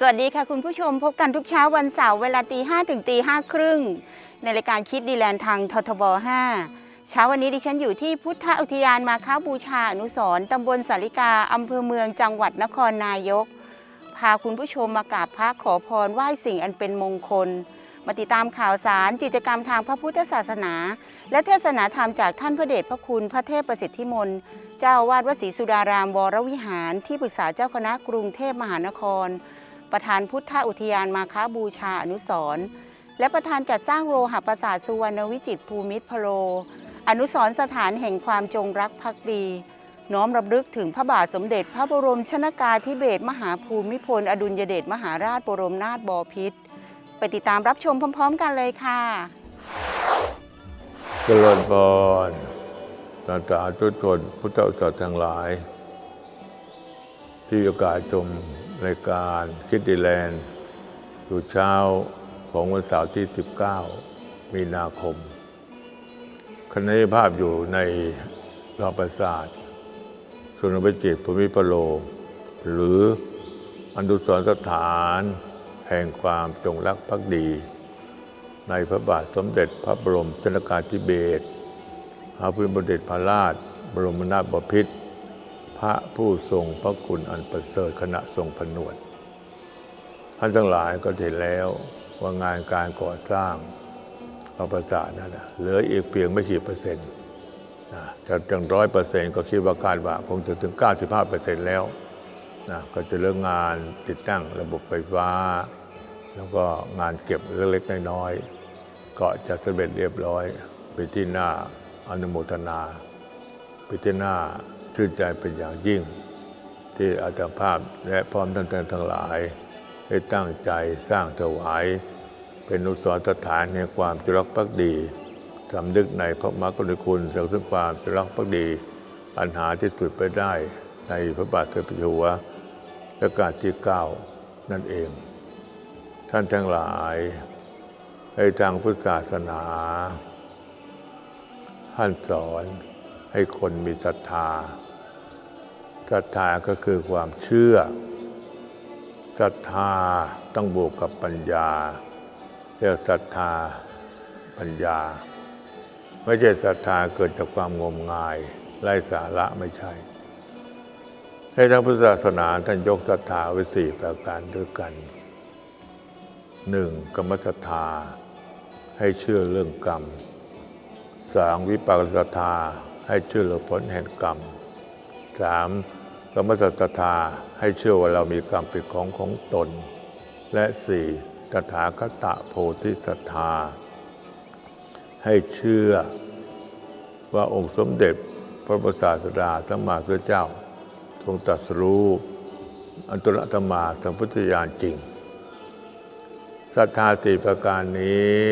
สวัสดีค่ะคุณผู้ชมพบกันทุกเช้าวันเสาร์เวลาตีห้ถึงตีห้าครึ่งในรายการคิดดีแลนด์ทางททบ 5 เช้าวันนี้ดิฉันอยู่ที่พุทธอุทยานมาค้าบูชาอนุสรณ์ตำบลสาริกาอำเภอเมืองจังหวัดนครนายก พาคุณผู้ชมมากราบพระขอพรไหว้สิ่งอันเป็นมงคล มาติดตามข่าวสารกิจกรรมทางพระพุทธศาสนา และเทศนาธรรมจากท่านพระเดชพระคุณพระเทพประสิทธิมนต์เจ้าอาวาดวัดศรีสุดารามวรวิหารที่ปรึกษาเจ้าคณะกรุงเทพมหานคร ประธานพุทธอุทยานมาค้าบูชาอนุสรณ์และประธานจัดสร้างโลหะปราสาทสุวรรณวิจิตภูมิพโล อนุสรณ์สถานแห่งความจงรักภักดี น้อมรำลึกถึงพระบาทสมเด็จพระบรมชนากาธิเบศรมหาภูมิพล อดุลยเดชมหาราชบรมนาถบพิตรไปติดตามรับชมพร้อม ๆ กันเลยค่ะเจริญพรตาตาทุกชนพุทธอุตสาทั้งหลาย ที่โอกาสชม รายการคิดดีแลนด์อยู่เช้าของวันเสาร์ที่ 19 มีนาคมคณะภาพอยู่ในรอบประสาทสุนทรวิจิตภูมิพโล หรืออนุสรณ์สถานแห่งความจงรักภักดี ในพระบาทสมเด็จพระบรมชนกาธิเบศรพระพุทธบเด็จพระราช บรมนาถบพิตร พระผู้ทรงพระคุณอันประเสริฐขณะทรงผนวด ท่านทั้งหลายก็เห็นแล้วว่างานการก่อสร้างพระประสาทนั้นนะเหลืออีกเพียงไม่กี่เปอร์เซ็นต์นะจะถึงร้อยเปอร์เซ็นต์ก็คิดว่าคาดว่าคงจะถึง 95เปอร์เซ็นต์แล้วนะก็จะเริ่มงานติดตั้งระบบไฟฟ้า แล้วก็งานเก็บเล็กๆน้อยๆก็จะสำเร็จเรียบร้อยไปที่หน้าอนุโมทนาไปที่หน้า ชื่นใจเป็นอย่างยิ่ง ที่อาตภาพและพร้อมท่านทั้งหลาย ได้ตั้งใจสร้างถวาย เป็นอนุสรสถานแห่งความจรักภักดีสำนึกในพระมหากรุณาธิคุณเสริมซึ่งความจรักภักดี อันหาที่สุดไปได้ในพระบาทสมเด็จพระเจ้าอยู่หัวรัชกาลที่ 9 นั่นเอง ท่านทั้งหลาย ในทางพุทธศาสนา ท่านสอนให้คนมีศรัทธา ศรัทธาก็คือความเชื่อศรัทธาต้องบวกกับปัญญาเรียกศรัทธาปัญญา ไม่ใช่ศรัทธาเกิดจากความงมงายไร้สาระไม่ใช่ในทางพุทธศาสนาท่านยกศรัทธาไว้สี่ประการด้วยกันหนึ่งกรรมศรัทธาให้เชื่อเรื่องกรรมสองวิปากศรัทธาให้เชื่อผลแห่งกรรม สามกรรมศรัทธาให้เชื่อว่าเรามีกรรมเป็นของของตน และสี่ตถาคตโพธิศรัทธาให้เชื่อว่าองค์สมเด็จพระประสาสดาสัมมาสัมพุทธเจ้า ทรงตรัสรู้อันตุรตมาสัมพุทธญาณจริงศรัทธาสี่ประการนี้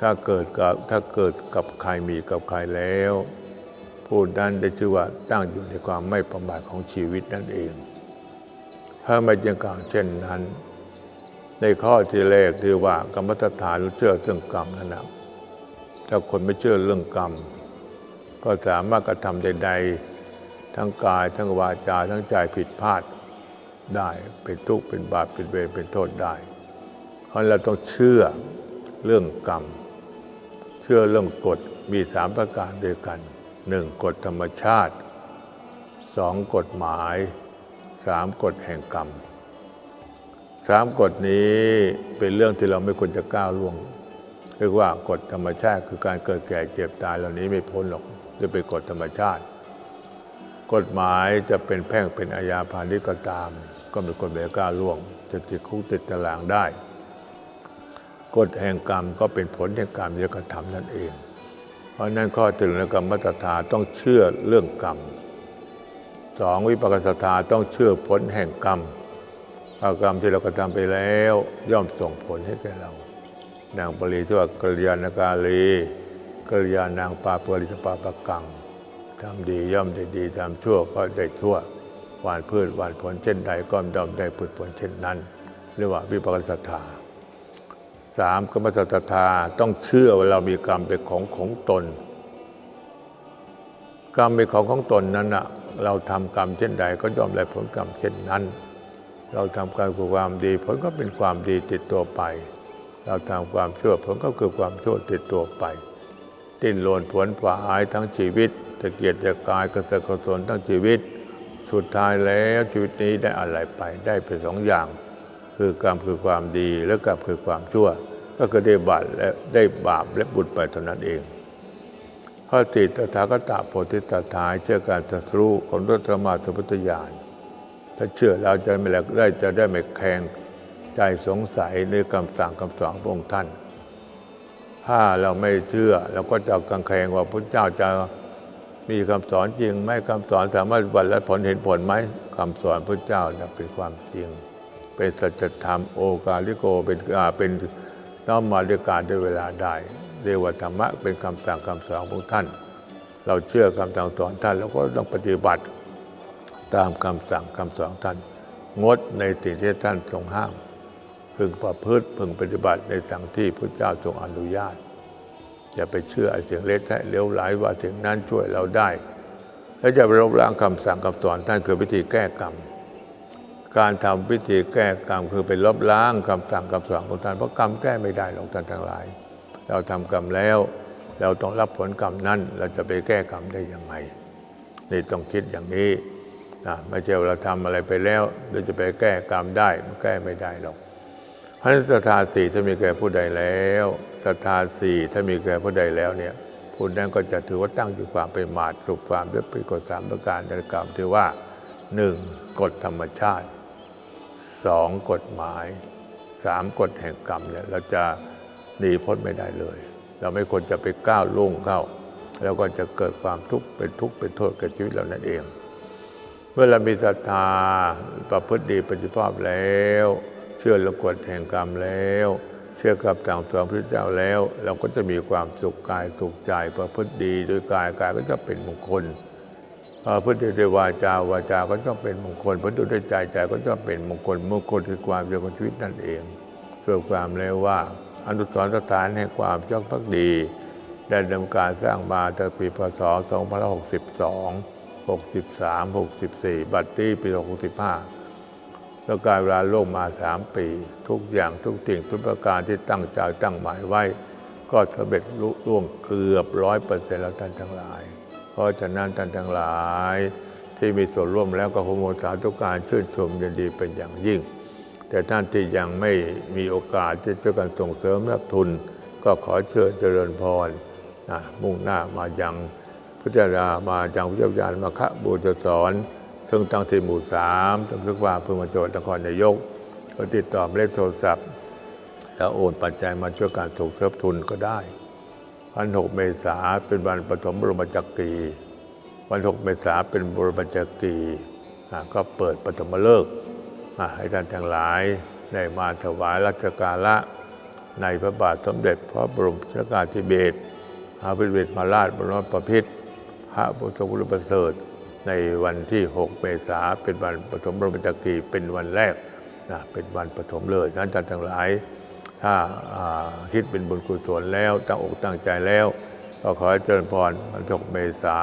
ถ้าเกิดกับถ้าเกิดกับใครมีกับใครแล้ว ผู้นั้นได้ชื่อว่าตั้งอยู่ในความไม่ประมาทของชีวิตนั่นเอง ถ้าไม่ยังกล่าวเช่นนั้น ในข้อที่แรกที่ว่ากรรมสถานรู้เชื่อเรื่องกรรมนั่นนะถ้าคนไม่เชื่อเรื่องกรรม ก็สามารถกระทำใด ๆ ทั้งกายทั้งวาจาทั้งใจผิดพลาดได้เป็นทุกข์เป็นบาปเป็นเวรเป็นโทษได้ เพราะเราต้องเชื่อเรื่องกรรม เชื่อเรื่องกฎมีสามประการด้วยกัน หนึ่งกฎธรรมชาติสองกฎหมายสามกฎแห่งกรรมสามกฎนี้เป็นเรื่องที่เราไม่ควรจะก้าวล่วงเรียกว่ากฎธรรมชาติคือการเกิดแก่เจ็บตายเหล่านี้ไม่พ้นหรอกจะเป็นกฎธรรมชาติ กฎหมายจะเป็นแพ่งเป็นอาญาพาณิชย์ก็ตาม ก็เป็นกฎไม่ก้าวล่วงจะติดคุกติดตารางได้ กฎแห่งกรรมก็เป็นผลแห่งกรรมที่กระทำนั่นเอง เพราะนั้นข้อถึงและกรรมศรัทธาต้องเชื่อเรื่องกรรมสองวิปากศรัทธาต้องเชื่อผลแห่งกรรมกรรมที่เรากระทำไปแล้ว ย่อมส่งผลให้แก่เรา นางปรีที่ว่ากัลยาณกาลีกัลยาณนางปาปริตปาปะกังทำดีย่อมได้ดีทำชั่วก็ได้ชั่วหวานพืชหวานผลเช่นใดก็ย่อมได้ผลผลเช่นนั้น เรียกว่าวิปากศรัทธา สามกรรมศรัทธาต้องเชื่อว่าเรามีกรรมเป็นของของตน กรรมเป็นของของตนนั้นนะเราทำกรรมเช่นใดก็ย่อมได้ผลกรรมเช่นนั้น เราทำการคือความดี ผลก็เป็นความดีติดตัวไป เราทำความชั่วผลก็คือความชั่วติดตัวไปดิ้นรนผวนผวายทั้งชีวิตตะเกียกตะกายกระเสกกระสนทั้งชีวิต สุดท้ายแล้วชีวิตนี้ได้อะไรไปได้ไปสองอย่าง คือกรรมคือความดีและกรรมคือความชั่ว ก็คือได้บาปและได้บาปและบุญไปเท่านั้นเองข้อติตถาคตโพธิตถาเชื่อการตรัสรู้ของรตมาสุพุทธญาณถ้าเชื่อแล้วจะไม่แหลกได้จะได้ไม่แข่งใจสงสัยในคำสั่งคำสอนของพระองค์ท่าน ถ้าเราไม่เชื่อเราก็จะกังแขงว่าพระเจ้าจะมีคำสอนจริงไหมคำสอนสามารถบัติและผลเห็นผลไหมคำสอนพระเจ้านะเป็นความจริง เป็นสัจธรรมโอกาลิโกเป็นอาเป็นน้อมมาด้วยการด้วยเวลาได้เรียกว่าธรรมะเป็นคำสั่งคำสอนของท่าน เราเชื่อคำสั่งสอนท่านเราก็ต้องปฏิบัติตามคำสั่งคำสอนท่าน งดในสิ่งที่ท่านทรงห้าม พึงประพฤติพึงปฏิบัติในสั่งที่พระเจ้าทรงอนุญาตอย่าไปเชื่อไอ้เสียงเล็กแท้เลี้ยวไหลว่าถึงนั้นช่วยเราได้ แล้วจะไปลบล้างคำสั่งคำสอนท่านคือวิธีแก้กรรม การทำวิธีแก้กรรมคือไปลบล้างคำสั่งคำสอนของท่านเพราะกรรมแก้ไม่ได้หรอกท่านทั้งหลาย เราทำกรรมแล้ว เราต้องรับผลกรรมนั้น เราจะไปแก้กรรมได้ยังไงนี่ต้องคิดอย่างนี้นะไม่ใช่ว่าเราทำอะไรไปแล้วเราจะไปแก้กรรมได้มันแก้ไม่ได้หรอกเพราะฉะนั้นศรัทธาสี่ถ้ามีแก่ผู้ใดแล้วศรัทธาสี่ถ้ามีแก่ผู้ใดแล้วเนี่ยผู้นั้นก็จะถือว่าตั้งอยู่ความเป็นมาตรถูกความด้วยปีกฎสามประการในกรรมที่ว่าหนึ่งกฎธรรมชาติ สองกฎหมายสามกฎแห่งกรรมเนี่ยเราจะหนีพ้นไม่ได้เลย เราไม่ควรจะไปก้าวล่วงเข้า แล้วก็จะเกิดความทุกข์เป็นทุกข์เป็นโทษกับชีวิตเรานั่นเอง เมื่อเรามีศรัทธาประพฤติดีปฏิภาพแล้ว เชื่อละกฎแห่งกรรมแล้ว เชื่อกับต่างสอนพระเจ้าแล้ว เราก็จะมีความสุขกายสุขใจประพฤติดีโดยกายกายก็จะเป็นมงคล พฤติดีด้วยวาจาวาจาก็จะเป็นมงคลประพฤติด้วยใจใจก็จะเป็นมงคลมงคลคือความเดียวกับชีวิตนั่นเองเพื่อความแล้วว่าอนุสรณ์สถานแห่งความจงพักดีได้ดำเนินการสร้างมาตั้งปีพศ 2562 63 64 บัตรที่ปี 65 แล้วการเวลาโลกมาสามปี ทุกอย่างทุกสิ่งทุกประการที่ตั้งใจตั้งหมายไว้ ก็สำเร็จลุล่วงเกือบร้อยเปอร์เซ็นต์แล้วท่านทั้งหลาย เพราะฉะนั้นท่านทั้งหลาย ที่มีส่วนร่วมแล้วก็ขอโมสาธุการชื่นชมยินดีเป็นอย่างยิ่ง แต่ท่านที่ยังไม่มีโอกาสที่จะกันส่งเสริมรับทุน ก็ขอเชิญเจริญพรนะมุ่งหน้ามายังพุทธรามายังพุทธญาณมาคะบูชสอนซึ่งตั้งที่หมู่สามตำบลว่าอำเภอมาจังหวัดนครนายกก็ติดต่อเลขโทรศัพท์ แล้วโอนปัจจัยมาช่วยการส่งเสริมทุนก็ได้ วันหกเมษาเป็นวันปฐมบรมจักรีวันหกเมษาเป็นบรมจักรีก็เปิดปฐมฤกษ์ให้ท่านทั้งหลายได้มาถวายรัชการะในพระบาทสมเด็จพระบรมชนกาธิเบศรพระพิเศษมาราชบรมประพิตพระพุทธคุณประเสริฐในวันที่ 6 เมษาเป็นวันปฐมบรมจักรีเป็นวันแรกนะเป็นวันปฐมเลยนั้นท่านทั้งหลาย ถ้าคิดเป็นบุญกุศลแล้วตั้งอกตั้งใจแล้ว ก็ขอให้เจริญพรวันที่6เมษา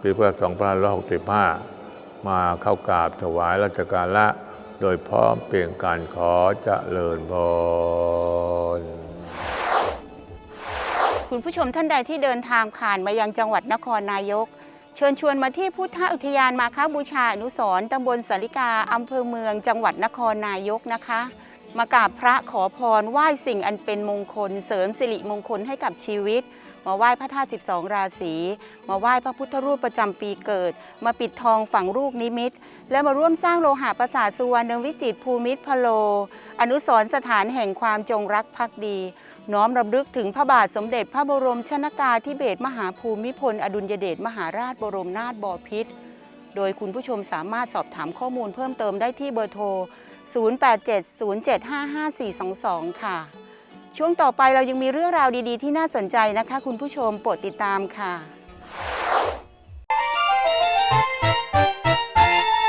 ปีพุทธศักราช2565 มาเข้ากราบถวายราชการละ โดยพร้อมเปลี่ยนการขอเจริญพรคุณผู้ชมท่านใดที่เดินทางผ่านมายังจังหวัดนครนายก เชิญชวนมาที่พุทธอุทยานมาค้าบูชาอนุสรตำบลสาริกาอำเภอเมืองจังหวัดนครนายกนะคะ มากราบพระขอพรไหว้สิ่งอันเป็นมงคล เสริมสิริมงคลให้กับชีวิต มาไหว้พระธาตุ12 ราศี มาไหว้พระพุทธรูปประจำปีเกิด มาปิดทองฝังรูปนิมิต และมาร่วมสร้างโลหะประสาทสุวรรณวิจิตภูมิพโล อนุสรสถานแห่งความจงรักภักดี น้อมรำลึกถึงพระบาทสมเด็จพระบรมชนากาธิเบศรมหาภูมิพล อดุลยเดชมหาราชบรมนาถบพิตรโดยคุณผู้ชมสามารถสอบถามข้อมูลเพิ่มเติมได้ที่เบอร์โทร 0870755422 ค่ะ ช่วงต่อไปเรายังมีเรื่องราวดีๆ ที่น่าสนใจนะคะ คุณผู้ชมโปรดติดตามค่ะ